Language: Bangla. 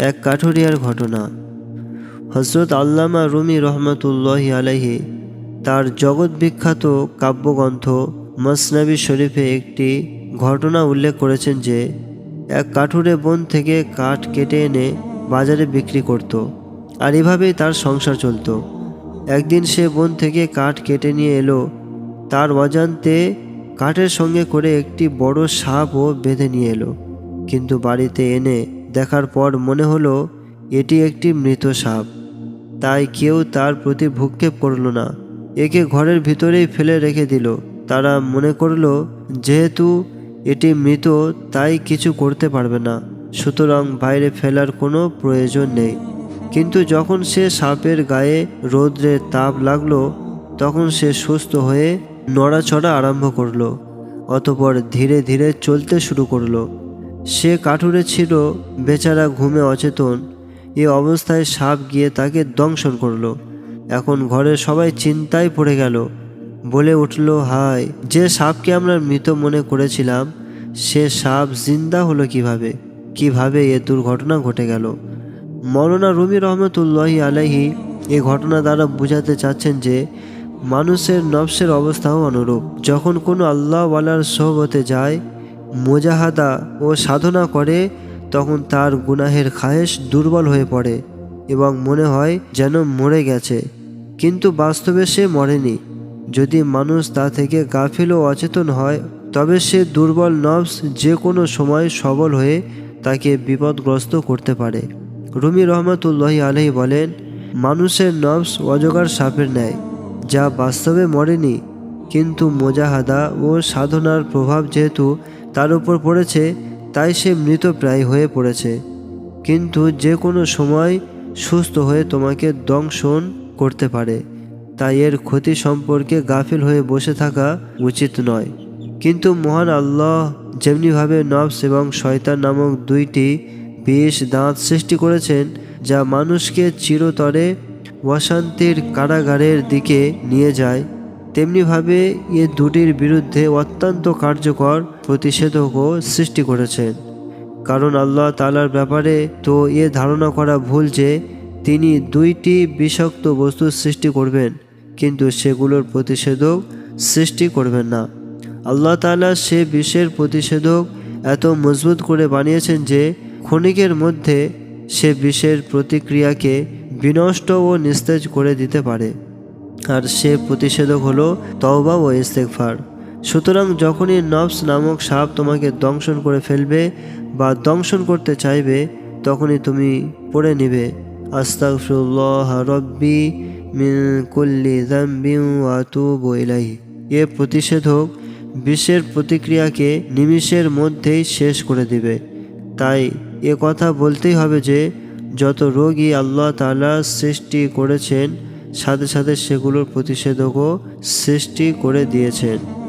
এক কাঠুরিয়ার ঘটনা। হজরত আল্লামা রুমি রহমতুল্লাহ আলাইহি তার জগৎ বিখ্যাত কাব্যগ্রন্থ মসনাবি শরীফে একটি ঘটনা উল্লেখ করেছেন যে, এক কাঠুরে বন থেকে কাঠ কেটে এনে বাজারে বিক্রি করত আর এভাবেই তার সংসার চলতো। একদিন সে বন থেকে কাঠ কেটে নিয়ে এলো। তার অজান্তে কাঠের সঙ্গে করে একটি বড় সাপও বেঁধে নিয়ে এলো। কিন্তু বাড়িতে এনে দেখার পর মনে হলো, এটি একটি মৃত সাপ। তাই কেউ তার প্রতি ভূক্ষেপ করল না। একে ঘরের ভিতরেই ফেলে রেখে দিল। তারা মনে করল, যেহেতু এটি মৃত, তাই কিছু করতে পারবে না। সুতরাং বাইরে ফেলার কোনো প্রয়োজন নেই। কিন্তু যখন সে সাপের গায়ে রৌদ্রের তাপ লাগল, তখন সে সুস্থ হয়ে নড়াচড়া আরম্ভ করল, অতপর ধীরে ধীরে চলতে শুরু করল। সে কাঠুরে ছিল, বেচারা ঘুমে অচেতন। এ অবস্থায় সাপ গিয়ে তাকে দংশন করল। এখন ঘরের সবাই চিন্তায় পড়ে গেল। বলে উঠল, হায়, যে সাপকে আমরা মৃত মনে করেছিলাম, সে সাপ জিন্দা হলো কীভাবে? কীভাবে এ দুর্ঘটনা ঘটে গেল? মৌলানা রুমি রহমতুল্লাহি আলাইহি এ ঘটনা দ্বারা বোঝাতে চাচ্ছেন যে, মানুষের নফসের অবস্থাও অনুরূপ। যখন কোনো আল্লাহওয়ালার সোহবতে যায় মোজাহাদা ও সাধনা করে, তখন তার গুনাহের খায়েশ দুর্বল হয়ে পড়ে এবং মনে হয় যেন মরে গেছে। কিন্তু বাস্তবে সে মরেনি। যদি মানুষ তা থেকে গাফিল ও অচেতন হয়, তবে সে দুর্বল নফস যে কোনো সময় সবল হয়ে তাকে বিপদগ্রস্ত করতে পারে। রুমি রহমতুল্লাহি আলহি বলেন, মানুষের নফস অজগার সাপের ন্যায়, যা বাস্তবে মরেনি। কিন্তু মোজাহাদা ও সাধনার প্রভাব যেহেতু তার উপর পড়েছে, তাই সে মৃতপ্রায় হয়ে পড়েছে। কিন্তু যে কোনো সময় সুস্থ হয়ে তোমাকে দংশন করতে পারে। তাই এর ক্ষতি সম্পর্কে গাফিল হয়ে বসে থাকা উচিত নয়। কিন্তু মহান আল্লাহ যেমনিভাবে নফস এবং শয়তান নামক দুইটি বিষ দাঁত সৃষ্টি করেছেন, যা মানুষকে চিরতরে অশান্তির কারাগারের দিকে নিয়ে যায়। তেমনিভাবে এ দুটির বিরুদ্ধে অত্যন্ত কার্যকর প্রতিষেধকও সৃষ্টি করেছেন কারণ আল্লাহ তালার ব্যাপারে তো এ ধারণা করা ভুল যে, তিনি দুইটি বিষাক্ত বস্তু সৃষ্টি করবেন, কিন্তু সেগুলোর প্রতিষেধক সৃষ্টি করবেন না। আল্লাহ তালা সে বিষের প্রতিষেধক এত মজবুত করে বানিয়েছেন যে, ক্ষণিকের মধ্যে সে বিষের প্রতিক্রিয়াকে বিনষ্ট ও নিস্তেজ করে দিতে পারে। আর সে প্রতিষেধক হলো তওবা ও ইস্তেকফার সুতরাং যখনই নফস নামক সাপ তোমাকে দংশন করে ফেলবে বা দংশন করতে চাইবে, তখনই তুমি পড়ে নিবে। আস্তাগফিরুল্লাহ রব্বি মিন কুল্লি যামবিন ওয়া আতুবু ইলাইহি। এ প্রতিষেধক বিশ্বের প্রতিক্রিয়াকে নিমিষের মধ্যেই শেষ করে দিবে। তাই এ কথা বলতেই হবে যে, যত রোগী আল্লাহ তাআলা সৃষ্টি করেছেন সাথে সাথে সেগুলোর প্রতিষেধকও সৃষ্টি করে দিয়েছেন।